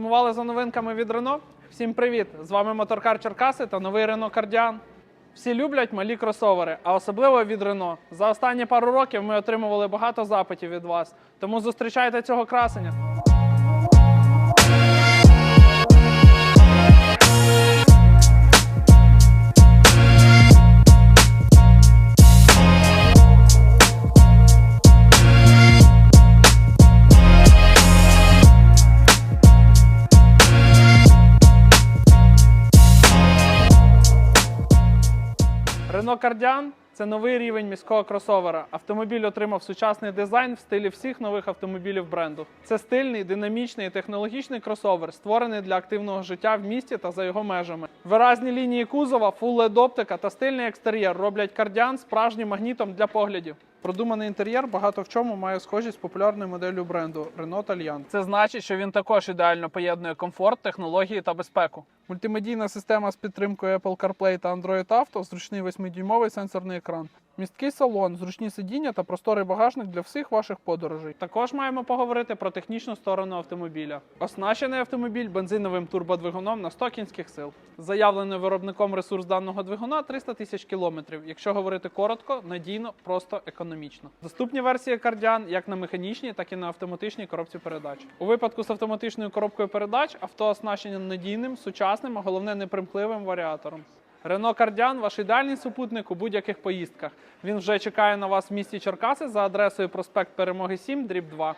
Засумували за новинками від Рено. Всім привіт! З вами Моторкар Черкаси та новий Рено Кардіан. Всі люблять малі кросовери, а особливо від Рено. За останні пару років ми отримували багато запитів від вас, тому зустрічайте цього красення. Renault Кардіан це новий рівень міського кросовера. Автомобіль отримав сучасний дизайн в стилі всіх нових автомобілів бренду. Це стильний, динамічний технологічний кросовер, створений для активного життя в місті та за його межами. Виразні лінії кузова, фул-лед-оптика та стильний екстер'єр роблять кардіан справжнім магнітом для поглядів. Продуманий інтер'єр багато в чому має схожість з популярною моделлю бренду Renault Alliant. Це значить, що він також ідеально поєднує комфорт, технології та безпеку. Мультимедійна система з підтримкою Apple CarPlay та Android Auto, зручний 8-дюймовий сенсорний екран. Місткий салон, зручні сидіння та просторий багажник для всіх ваших подорожей. Також маємо поговорити про технічну сторону автомобіля. Оснащений автомобіль бензиновим турбодвигуном на 100 кінських сил. Заявлений виробником ресурс даного двигуна 300 тисяч кілометрів. Якщо говорити коротко, надійно, просто економічно. Доступні версії кардіан як на механічній, так і на автоматичній коробці передач. У випадку з автоматичною коробкою передач авто оснащено надійним, сучасним, а головне непримхливим варіатором. Рено Кардіан ваш ідеальний супутник у будь-яких поїздках. Він вже чекає на вас в місті Черкаси за адресою проспект Перемоги 7, дріб 2.